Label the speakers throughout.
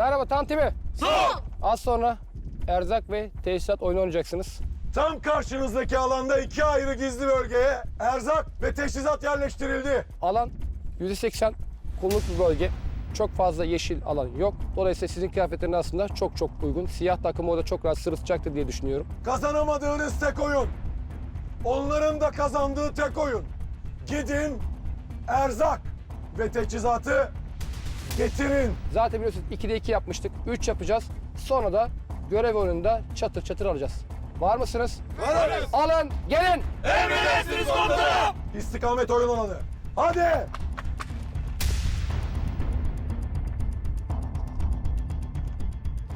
Speaker 1: Merhaba tam timi. Az sonra erzak ve tesisat oyunu oynayacaksınız.
Speaker 2: Tam karşınızdaki alanda iki ayrı gizli bölgeye erzak ve teçhizat yerleştirildi.
Speaker 1: Alan %80 kumluk bir bölge. Çok fazla yeşil alan yok. Dolayısıyla sizin kıyafetleriniz aslında çok çok uygun. Siyah takım orada çok rahat sırıtacaktır diye düşünüyorum.
Speaker 2: Kazanamadığınız tek oyun. Onların da kazandığı tek oyun. Gidin erzak ve teçhizatı getirin.
Speaker 1: Zaten biliyorsunuz 2'de 2 yapmıştık. 3 yapacağız. Sonra da görev oyununda çatır çatır alacağız. Var mısınız?
Speaker 2: Varız.
Speaker 1: Alın, gelin.
Speaker 2: İstikamet oyun alanı. Hadi.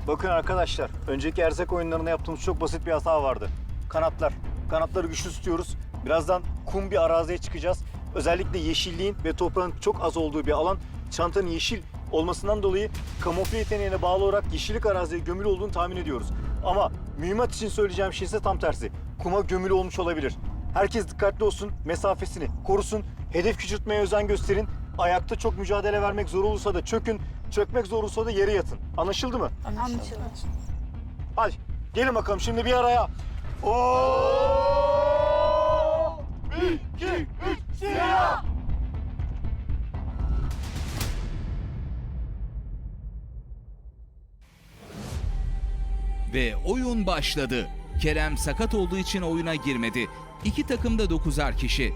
Speaker 3: Bakın arkadaşlar, önceki erzak oyunlarında yaptığımız çok basit bir hata vardı. Kanatlar. Kanatları güçlü tutuyoruz. Birazdan kum bir araziye çıkacağız. Özellikle yeşilliğin ve toprağın çok az olduğu bir alan. Çantanın yeşil olmasından dolayı kamufle yeteneğine bağlı olarak yeşillik araziye gömülü olduğunu tahmin ediyoruz. Ama mühimmat için söyleyeceğim şey ise tam tersi. Kuma gömülü olmuş olabilir. Herkes dikkatli olsun, mesafesini korusun, hedef küçültmeye özen gösterin. Ayakta çok mücadele vermek zor olursa da çökün, çökmek zor olursa da yere yatın. Anlaşıldı mı?
Speaker 4: Anlaşıldı.
Speaker 3: Hadi gelin bakalım şimdi bir araya. Oo! Bir, iki, üç, siyah!
Speaker 5: Ve oyun başladı. Kerem sakat olduğu için oyuna girmedi. İki takım da 9'ar kişi.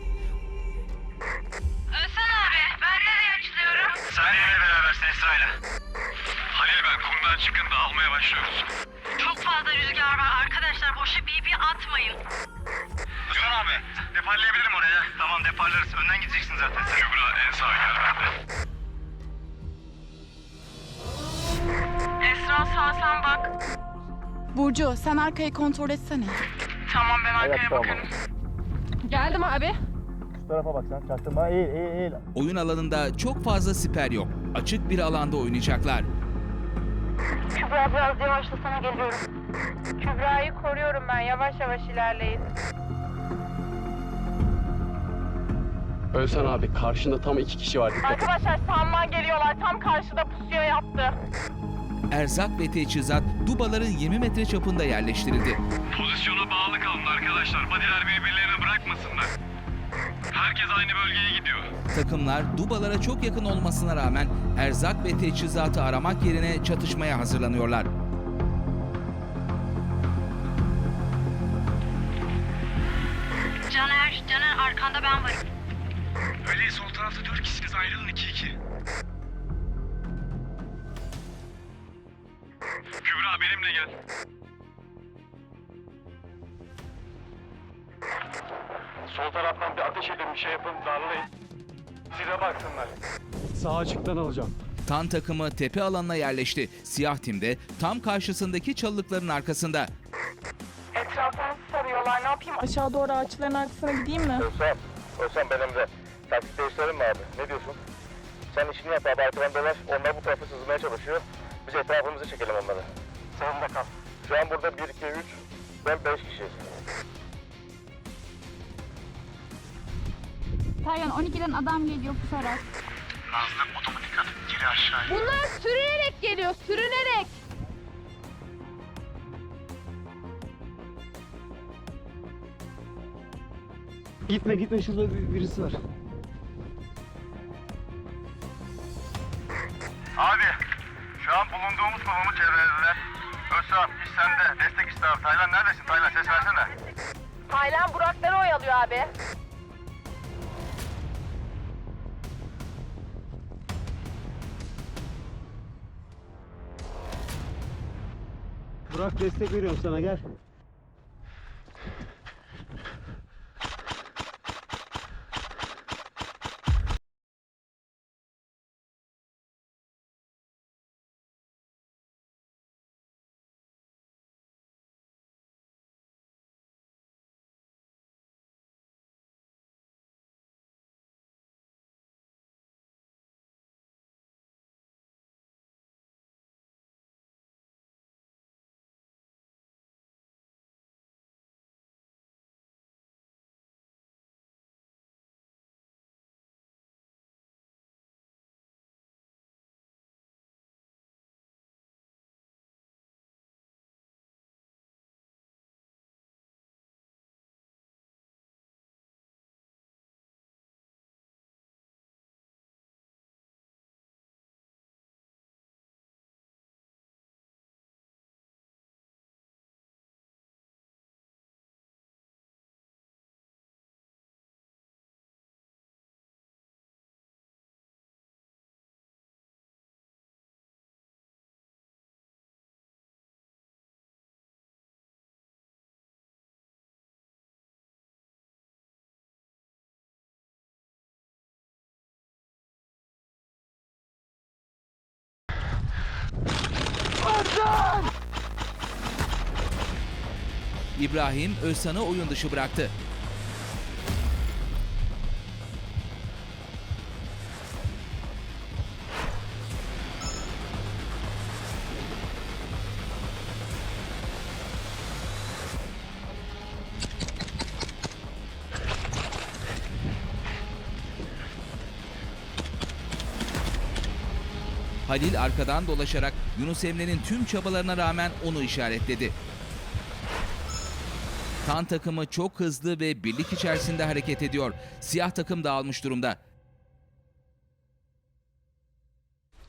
Speaker 6: Özhan abi ben nereye açılıyorum?
Speaker 7: Sen neyle berabersin Esra'yla? Halil ben kumdan çıkın da almaya başlıyoruz.
Speaker 6: Çok fazla rüzgar var arkadaşlar boşa bir bir atmayın.
Speaker 7: Özkan abi deparlayabilirim oraya. Tamam deparlarız. Önden gideceksin zaten. Kübra en sağa gel bende.
Speaker 6: Esra sağ sen bak.
Speaker 4: Burcu sen arkayı kontrol etsene.
Speaker 6: Tamam ben arkaya bakarım.
Speaker 4: Geldim abi.
Speaker 3: Şu tarafa bak sen çaktırma. Eğil, eğil, eğil.
Speaker 5: Oyun alanında çok fazla siper yok. Açık bir alanda oynayacaklar.
Speaker 6: Kübra biraz yavaşlasana geliyorum. Kübra'yı koruyorum ben yavaş yavaş ilerleyin.
Speaker 1: Ölsen abi karşında tam iki kişi var.
Speaker 6: Arkadaşlar sağımdan geliyorlar tam karşıda pusuya yattı.
Speaker 5: Erzak ve teçhizat dubaların 20 metre çapında yerleştirildi.
Speaker 7: Pozisyona bağlı kalın arkadaşlar. Badiler birbirlerine bırakmasınlar. Herkes aynı bölgeye gidiyor.
Speaker 5: Takımlar dubalara çok yakın olmasına rağmen erzak ve teçhizatı aramak yerine çatışmaya hazırlanıyorlar.
Speaker 6: Caner, Caner arkanda ben varım.
Speaker 7: Ali sol tarafta dört kişisiniz ayrılın 2-2. Kübra gel. Sol taraftan bir ateş edin bir şey yapın darlayın. Size baksınlar.
Speaker 2: Sağ açıktan alacağım.
Speaker 5: Tan takımı tepe alanına yerleşti. Siyah timde tam karşısındaki çalılıkların arkasında.
Speaker 6: Etrafını sarıyorlar ne yapayım?
Speaker 4: Aşağı doğru ağaçların arkasına gideyim mi?
Speaker 8: Özlem, Özlem benim de. Taktik değiştirelim mi abi? Ne diyorsun? Sen işini yap abi arkadan dolaş. Onlar bu tarafa sızmaya çalışıyor. Biz etrafımızı çekelim onları.
Speaker 7: Sağında kal.
Speaker 8: Şu an burada 1, 2, 3, ben 5 kişiyiz.
Speaker 9: Taylan 12'den adam geliyor pusarak.
Speaker 7: Nazlı otomatik at. Geri aşağıya.
Speaker 4: Bunlar sürünerek geliyor sürünerek.
Speaker 1: Gitme gitme şurada birisi var.
Speaker 7: Abi, şu an bulunduğumuz konumu çevrelediler. Özsam, iş sende. Destek iste abi. Taylan neredesin? Taylan ses versene.
Speaker 6: Taylan Burakları oyalıyor abi.
Speaker 1: Burak destek veriyorum sana gel.
Speaker 5: İbrahim Özsan'ı oyun dışı bıraktı. Halil arkadan dolaşarak Yunus Emre'nin tüm çabalarına rağmen onu işaretledi. Tan takımı çok hızlı ve birlik içerisinde hareket ediyor. Siyah takım dağılmış durumda.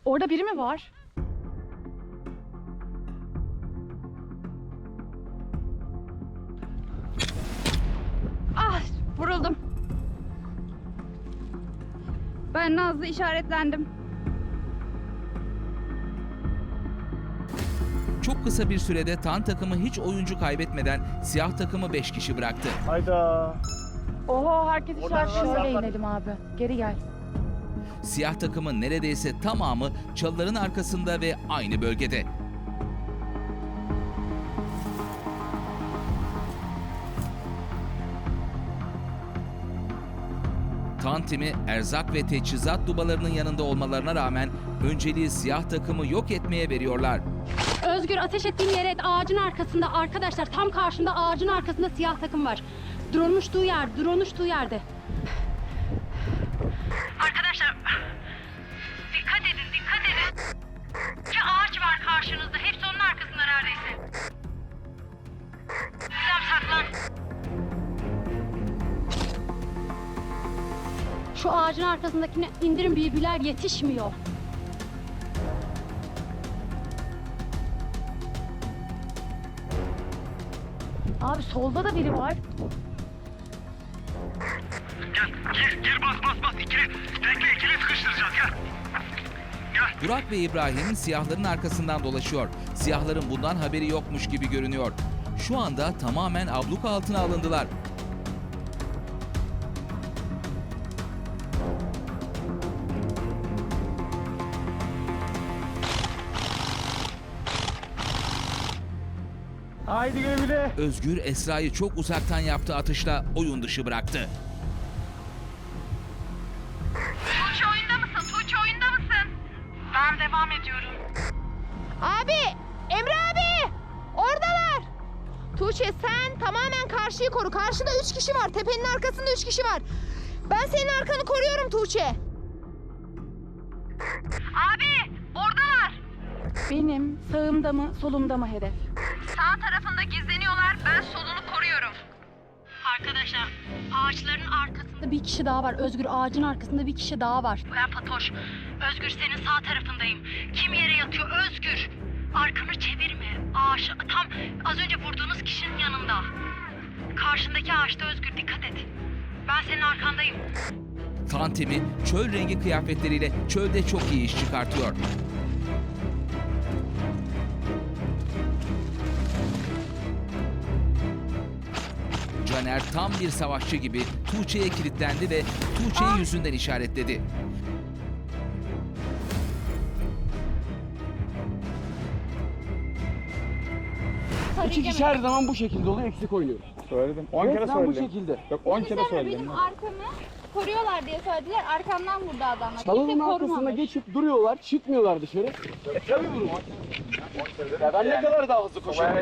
Speaker 4: Orada biri mi var?
Speaker 9: Ah vuruldum. Ben Nazlı işaretlendim.
Speaker 5: Çok kısa bir sürede Tan takımı hiç oyuncu kaybetmeden siyah takımı 5 kişi bıraktı.
Speaker 10: Hayda.
Speaker 4: Oho herkes işaretlendi.
Speaker 10: Şöyle
Speaker 4: inelim abi. Geri gel.
Speaker 5: Siyah takımın neredeyse tamamı çalıların arkasında ve aynı bölgede. Tan timi erzak ve teçhizat dubalarının yanında olmalarına rağmen önceliği siyah takımı yok etmeye veriyorlar.
Speaker 9: Özgür ateş ettiğim yere et, ağacın arkasında arkadaşlar tam karşımda ağacın arkasında siyah takım var. Drone uçtuğu yer, drone uçtuğu yerde.
Speaker 6: Arkadaşlar dikkat edin dikkat edin. İki ağaç var karşınızda. Hepsi onun arkasında neredeyse. Tamam saklan.
Speaker 9: Şu ağacın arkasındakine indirin bilgiler yetişmiyor. Solda da biri var.
Speaker 7: Gel gir gir bas bas bas ikili. Bekle ikili sıkıştıracağız gel.
Speaker 5: Burak ve İbrahim siyahların arkasından dolaşıyor. Siyahların bundan haberi yokmuş gibi görünüyor. Şu anda tamamen abluka altına alındılar.
Speaker 10: Haydi güle güle.
Speaker 5: Özgür Esra'yı çok uzaktan yaptığı atışla oyun dışı bıraktı.
Speaker 6: Tuğçe oyunda mısın? Tuğçe oyunda mısın? Ben devam ediyorum.
Speaker 4: Abi! Emre abi! Oradalar! Tuğçe sen tamamen karşıyı koru. Karşıda üç kişi var. Tepenin arkasında üç kişi var. Ben senin arkanı koruyorum Tuğçe.
Speaker 6: Abi oradalar.
Speaker 4: Benim sağımda mı solumda mı hedef?
Speaker 6: Sağ tarafında gizleniyorlar. Ben solunu koruyorum. Arkadaşlar ağaçların arkasında
Speaker 9: Bir kişi daha var. Özgür ağacın arkasında bir kişi daha var.
Speaker 6: ben Fatoş. Özgür senin sağ tarafındayım. Kim yere yatıyor? Özgür. Arkanı çevirme. Ağaç tam az önce vurduğunuz kişinin yanında. Karşındaki ağaçta Özgür dikkat et. Ben senin arkandayım.
Speaker 5: Tan timi çöl rengi kıyafetleriyle çölde çok iyi iş çıkartıyor. Caner tam bir savaşçı gibi Tuğçe'ye kilitlendi ve Tuğçe'yi yüzünden işaretledi.
Speaker 11: İki kişi her zaman bu şekilde oluyor, eksik oynuyor.
Speaker 10: Söyledim. 10 kere
Speaker 11: Resmen bu
Speaker 10: söyledim.
Speaker 11: şekilde.
Speaker 10: Yok 10 kere söyledim.
Speaker 9: benim arkamı koruyorlar diye söylediler. Arkamdan vurdu adamlar.
Speaker 11: Çalının
Speaker 9: Kimse
Speaker 11: arkasında
Speaker 9: korumamış.
Speaker 11: geçip duruyorlar, çıkmıyorlar dışarı. E tabii vurma. Ya ben ne kadar daha hızlı koşayım?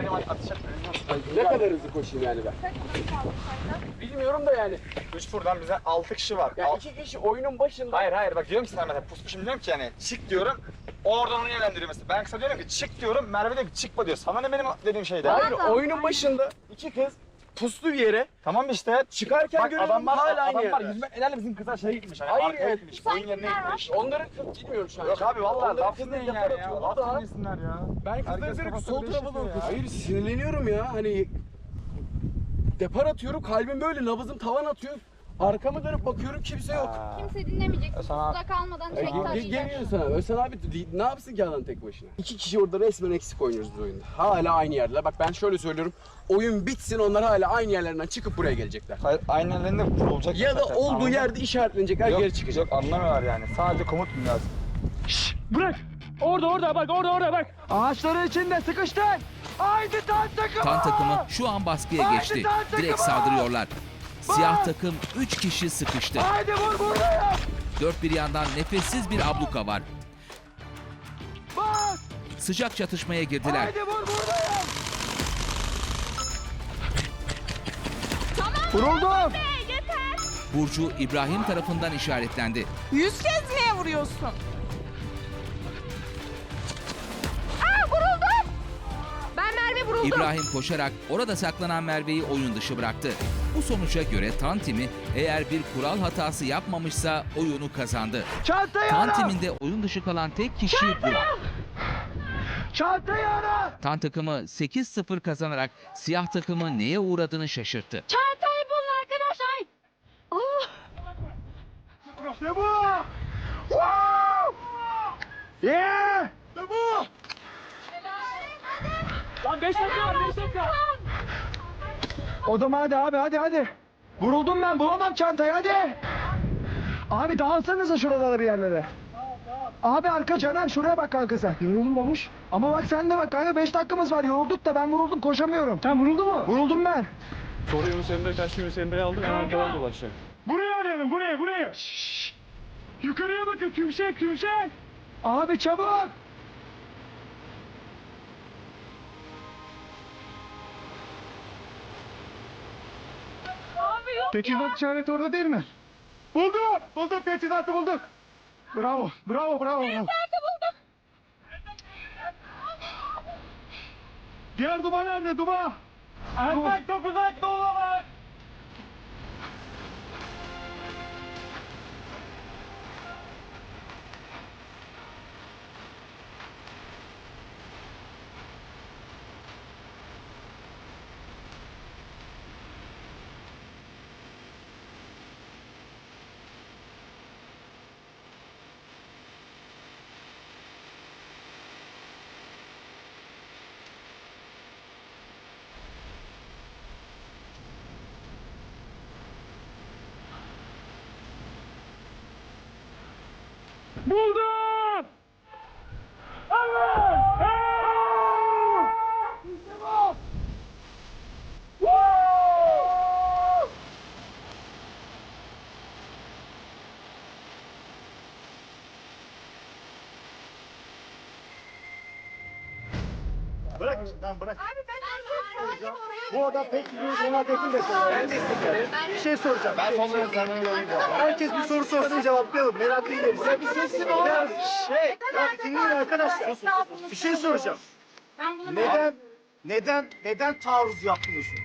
Speaker 11: Ne kadar hızlı koşayım yani ben? Bilmiyorum da yani.
Speaker 12: 3 buradan bize 6 kişi var.
Speaker 11: Ya iki kişi oyunun başında.
Speaker 12: Hayır hayır bak diyorum ki sana mesela pusmuşum diyorum ki yani çık diyorum. Oradan onu yönlendiriyor mesela. Ben kısa diyorum ki çık diyorum. Merve diyor ki çıkma diyor. Sana ne benim dediğim şeyde.
Speaker 11: Hayır oyunun başında iki kız puslu bir yere
Speaker 12: Tamam işte.
Speaker 11: çıkarken
Speaker 12: Bak
Speaker 11: görüyorum
Speaker 12: adamlar,
Speaker 11: hala aynı
Speaker 12: adamlar
Speaker 11: yerde.
Speaker 12: yüzme el bizim kızlar şeye gitmiş. Hani
Speaker 11: Hayır,
Speaker 12: arkaya
Speaker 11: evet.
Speaker 12: gitmiş. Oyun yerine gitmiş.
Speaker 11: Onların kız bilmiyorum şu an.
Speaker 12: Yok abi vallahi laf dinleyin yani ya. Laf dinlesinler ya.
Speaker 11: Ben kızları
Speaker 12: kafasına
Speaker 11: sol tarafa doğru. Hayır sinirleniyorum ya hani depar atıyorum kalbim böyle nabızım tavan atıyor. Arkamı dönüp bakıyorum kimse yok.
Speaker 9: Kimse dinlemeyecek.
Speaker 12: E sana-
Speaker 9: Suda kalmadan
Speaker 11: Ya,
Speaker 9: çek
Speaker 11: ge-
Speaker 9: taşıyacak.
Speaker 11: geliyor sana. Özcan abi ne yapsın ki adam tek başına? İki kişi orada resmen eksik oynuyoruz biz oyunda. Hala aynı yerler. Bak ben şöyle söylüyorum. Oyun bitsin onlar hala aynı yerlerinden çıkıp buraya gelecekler.
Speaker 12: Hayır, aynen elinde vurulacak.
Speaker 11: Ya da
Speaker 12: zaten,
Speaker 11: olduğu
Speaker 12: anladın mı?
Speaker 11: yerde işaretlenecekler
Speaker 12: Yok,
Speaker 11: geri çıkacak.
Speaker 12: Yok anlamıyorlar yani. Sadece komut mu lazım?
Speaker 11: Bırak!
Speaker 13: Orada orada bak orada orada bak. Ağaçların içinde sıkıştın. Haydi tan takımı.
Speaker 5: Tan takımı şu an baskıya geçti. Direkt saldırıyorlar. Siyah takım 3 kişi sıkıştı.
Speaker 13: Haydi vur buradayım.
Speaker 5: Dört bir yandan nefessiz bir abluka var.
Speaker 13: Bas.
Speaker 5: Sıcak çatışmaya girdiler.
Speaker 13: Haydi vur buradayım.
Speaker 4: Tamam.
Speaker 13: Vuruldum.
Speaker 4: Yeter.
Speaker 5: Burcu İbrahim tarafından işaretlendi.
Speaker 4: Yüz kez niye vuruyorsun? Aa vuruldum. Ben Merve vuruldum.
Speaker 5: İbrahim koşarak orada saklanan Merve'yi oyun dışı bıraktı. Bu sonuca göre Tan timi eğer bir kural hatası yapmamışsa oyunu kazandı.
Speaker 13: Çantayı
Speaker 5: Tan
Speaker 13: ara.
Speaker 5: timinde oyun dışı kalan tek kişi bu.
Speaker 13: Çantayı ara.
Speaker 5: Tan takımı 8-0 kazanarak siyah takımı neye uğradığını şaşırttı.
Speaker 6: Çantayı bulun arkadaşlar. Allah.
Speaker 13: İşte bu. Wow. Yeah. İşte bu. Lan 5 dakika var 5 dakika. O zaman hadi abi hadi hadi. Vuruldum ben bulamam çantayı hadi. Abi dağılsanıza şuralara bir yerlere. Abi arka Caner şuraya bak kanka sen. Yorulmamış. Ama bak sen de bak kanka 5 dakikamız var yorulduk da ben vuruldum koşamıyorum. Sen vuruldu mu? Vuruldum ben.
Speaker 12: Sonra Yunus Emre kaçtı Yunus Emre'yi aldık hemen arkadan dolaşacak.
Speaker 13: Buraya arayalım buraya buraya. Şşş. Yukarıya bakın tümsek tümsek. Abi çabuk. Teçhizat işareti orada değil mi? Bulduk! Bulduk teçhizatı bulduk. Bravo, bravo, bravo. bulduk. Diğer duba nerede duba? Erkek çok uzakta olamaz. Buldum! Evet! Evet! İşte bu! Woo!
Speaker 3: Bırak lan bırak. Bu adam pek bir muhabbetin de sana. Bir şey soracağım. Ben sonları sana Herkes bir soru sorsun cevaplayalım. Merak değilim. Sen bir sesli ol. Şey, ya dinleyin arkadaşlar. Bir şey soracağım. Neden, neden, neden taarruz yapmıyorsunuz?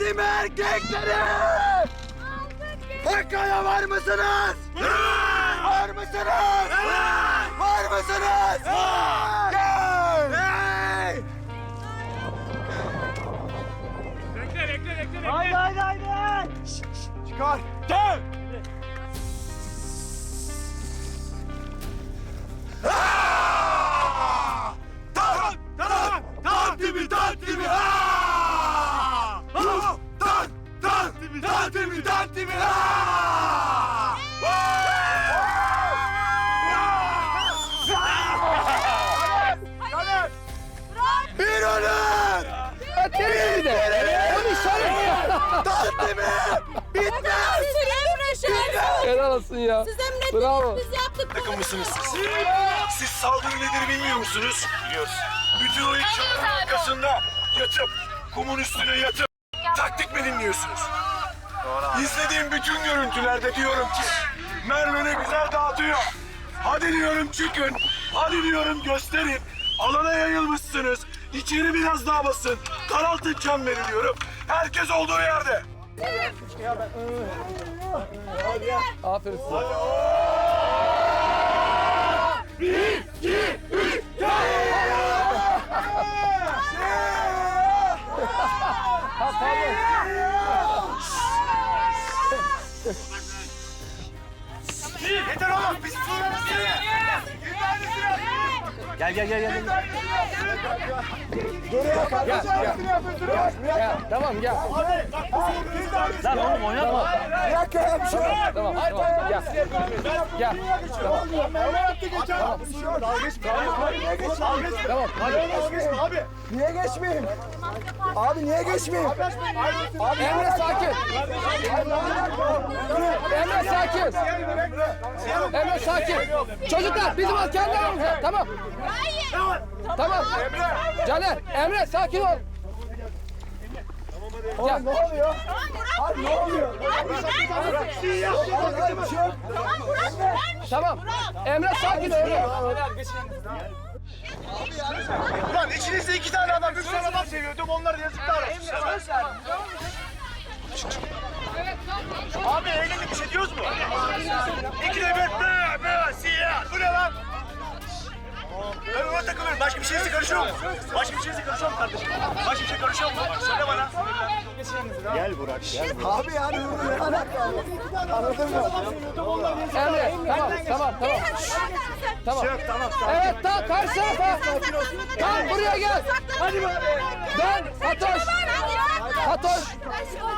Speaker 2: Tantim erkekleri! Pekala var mısınız? Var mısınız? Var mısınız? Gel!
Speaker 13: Haydi haydi haydi!
Speaker 2: Çıkar! Tantimi! Bitmez!
Speaker 13: Helal olsun ya.
Speaker 4: Siz emrettiniz
Speaker 13: Bravo.
Speaker 4: biz yaptık.
Speaker 2: Takım mısınız siz? Siz saldırı nedir bilmiyor musunuz? Biliyoruz. Bütün o ilçelerin arkasında yatıp, kumun üstüne yatıp taktik mi dinliyorsunuz? İzlediğim bütün görüntülerde diyorum ki Merve ne güzel dağıtıyor. Hadi diyorum çıkın. Hadi diyorum gösterin. Alana yayılmışsınız. İçeri biraz daha basın. Karaltın can veriliyorum. Herkes olduğu yerde.
Speaker 13: Aferin size. Ha
Speaker 2: Gel gel gel gel.
Speaker 1: Gel, gel. Tamam gel. Lan oğlum oynatma. Dakika ya bir şey yok. Tamam tamam gel. Gel. Tamam. Tamam hadi. Niye geçmeyeyim? Abi niye geçmeyeyim? Abi Emre sakin. Emre sakin. Emre sakin. Çocuklar bizim al kendi aramızda. Tamam. Tamam. Caner, Emre sakin ol. Gel. ne oluyor? Abi ne oluyor? Tamam. Emre sakin ol. Emre.
Speaker 7: Lan içinizde iki tane adam, üç tane adam seviyordum. Onlar yazıklar olsun. Abi eğlendik bir şey diyoruz mu? İki de bir be be siyah. Bu ne lan? Ben ona takılıyorum. Başka bir şeyse karışıyor mu? Başka bir şeyse karışıyor mu kardeşim? Başka bir şey karışıyor mu? Söyle bana.
Speaker 3: Gel Burak gel.
Speaker 1: Abi yani bu ne alaka? Anladın mı? Emre tamam tamam tamam. Tamam.
Speaker 3: Tamam
Speaker 1: Evet tamam karşı tarafa. Tamam buraya gel. Hadi bak. Dön Fatoş.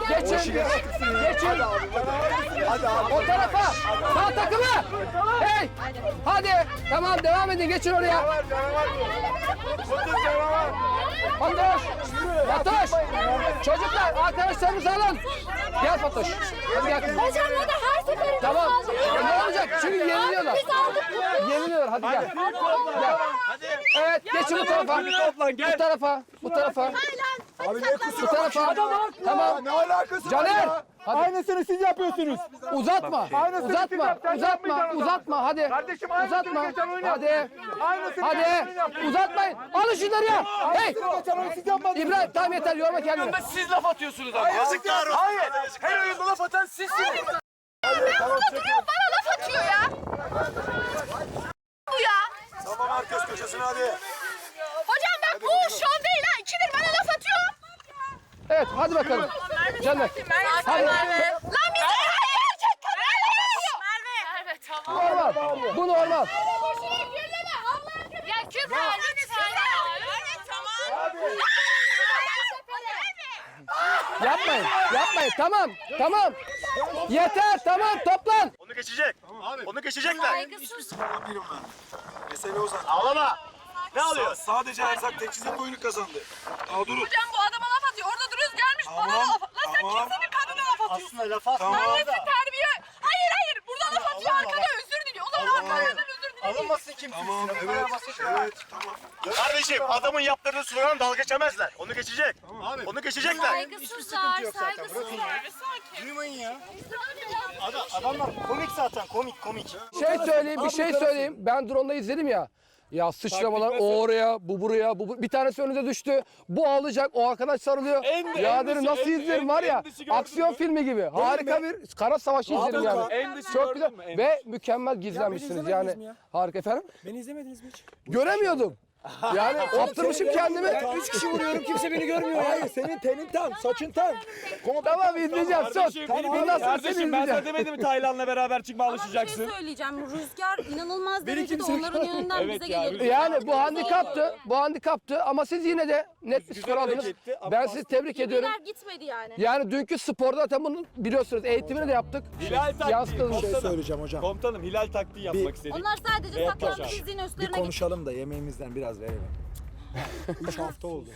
Speaker 1: Geçin. Geçin. Hadi abi. O tarafa. Sağ takımı. Hey. Hadi. Tamam devam edin. Geçin oraya. Fatoş. Fatoş. Çocuklar arkadaşlarınızı alın. Gel Fatoş. Hadi gel.
Speaker 9: Hocam o da her seferinde
Speaker 1: Tamam. E, ne olacak? Çünkü yeniliyorlar.
Speaker 9: Biz aldık bunu.
Speaker 1: Yeniliyorlar. Hadi gel. Gel. Evet, geçin bu tarafa. Bu tarafa. Bu tarafa. Abi ne kusura Bu tarafa. Tamam. Ne alakası Caner. Hadi. Aynısını siz yapıyorsunuz. Uzatma. Uzatma. Uzatma. Uzatma. Hadi. Kardeşim Uzatma. Hadi. Hadi. Uzatmayın. Alın şunları ya. Hey. İbrahim tamam yeter. Yorma kendini.
Speaker 12: Siz laf atıyorsunuz abi.
Speaker 7: Yazıklar olsun.
Speaker 12: Hayır. Her oyunda laf atan sizsiniz.
Speaker 4: Ben burada duruyorum bana laf atıyor ya. Bu ya.
Speaker 7: Tamam herkes köşesine hadi.
Speaker 4: Hocam bak bu şov değil ha. İkidir bana.
Speaker 1: Evet hadi bakalım. Caner. Hadi.
Speaker 4: Lan bize hayır kadın Merve. Merve tamam.
Speaker 1: Normal. Bu normal.
Speaker 4: Ya Kübra lütfen ya. Evet tamam.
Speaker 1: Yapmayın. Yapmayın. Tamam. Tamam. Yeter. Tamam. Toplan.
Speaker 7: Onu geçecek. Onu geçecekler.
Speaker 2: Mesele o zaten.
Speaker 7: Ağlama. Ne alıyor?
Speaker 2: Sadece erzak teçhizat oyunu kazandı. Daha durun.
Speaker 4: Hocam bu adama laf atıyor. Orada duruyoruz gelmiş bana
Speaker 2: Tamam,
Speaker 4: laf. Lan sen
Speaker 2: tamam.
Speaker 4: kimsenin kadına laf atıyorsun.
Speaker 3: Aslında laf atma.
Speaker 2: Tamam.
Speaker 4: Annesi terbiye. Hayır hayır. Burada laf atıyor.
Speaker 3: Allah
Speaker 4: Arkada
Speaker 3: Allah.
Speaker 4: özür diliyor. O zaman arkadan özür diliyor.
Speaker 3: Alınmasın kimse.
Speaker 2: Tamam evet. Evet tamam.
Speaker 7: Kardeşim adamın yaptırdığı slogan dalga geçemezler. Onu geçecek.
Speaker 3: Abi.
Speaker 7: Onu geçecekler.
Speaker 3: Hiçbir sıkıntı yok zaten. Bırakın ya. Duymayın ya. Adam, adamlar komik zaten komik komik.
Speaker 1: şey söyleyeyim, bir şey söyleyeyim. Ben drone'da izledim ya. Ya sıçramalar o oraya, bu buraya, bu, bu- bir tanesi önünüze düştü. Bu ağlayacak, o arkadaş sarılıyor.
Speaker 13: En-
Speaker 1: ya
Speaker 13: en
Speaker 1: dedim
Speaker 13: dışı-
Speaker 1: nasıl
Speaker 13: en-
Speaker 1: izlerim
Speaker 13: en-
Speaker 1: var ya.
Speaker 13: en dışı gördün
Speaker 1: Aksiyon
Speaker 13: mü?
Speaker 1: filmi gibi. Harika bir kara savaşı izledim yani.
Speaker 13: En dışı
Speaker 1: Çok
Speaker 13: gördün
Speaker 1: güzel
Speaker 13: mü? En
Speaker 1: ve mükemmel gizlenmişsiniz yani. Harika efendim.
Speaker 13: Beni izlemediniz mi hiç?
Speaker 1: Göremiyordum. Yani kaptırmışım kendimi.
Speaker 13: Üç kişi vuruyorum kimse beni görmüyor. Hayır senin tenin tam, saçın tam.
Speaker 1: Tamam izleyeceğim sus.
Speaker 13: Kardeşim,
Speaker 1: Bundan sonra seni
Speaker 13: kardeşim ben sana
Speaker 1: izleyeceğim.
Speaker 13: demedim mi Taylan'la beraber çıkma
Speaker 14: Ama bir
Speaker 13: alışacaksın.
Speaker 14: şey söyleyeceğim. Rüzgar inanılmaz
Speaker 13: Beni
Speaker 14: derecede
Speaker 13: kimse
Speaker 14: onların yönünden
Speaker 13: Evet
Speaker 14: bize
Speaker 13: ya,
Speaker 14: geliyordu.
Speaker 1: Yani bu handikaptı. Bu handikaptı ama siz yine de net bir skor aldınız.
Speaker 13: hareketti ama
Speaker 1: Ben sizi tebrik ediyorum.
Speaker 14: Gibiler gitmedi yani.
Speaker 1: Yani dünkü sporda zaten bunu biliyorsunuz. Eğitimini de yaptık.
Speaker 13: Hilal taktiği.
Speaker 1: Yansıtılmış.
Speaker 13: Komutanım,
Speaker 15: söyleyeceğim hocam.
Speaker 13: Komutanım Hilal taktiği yapmak istedik.
Speaker 14: Onlar sadece
Speaker 13: Beyaz
Speaker 14: saklanıp
Speaker 13: paşa.
Speaker 14: dizinin
Speaker 15: Bir
Speaker 14: üstlerine
Speaker 15: konuşalım da yemeğimizden biraz verelim. 3 hafta oldu.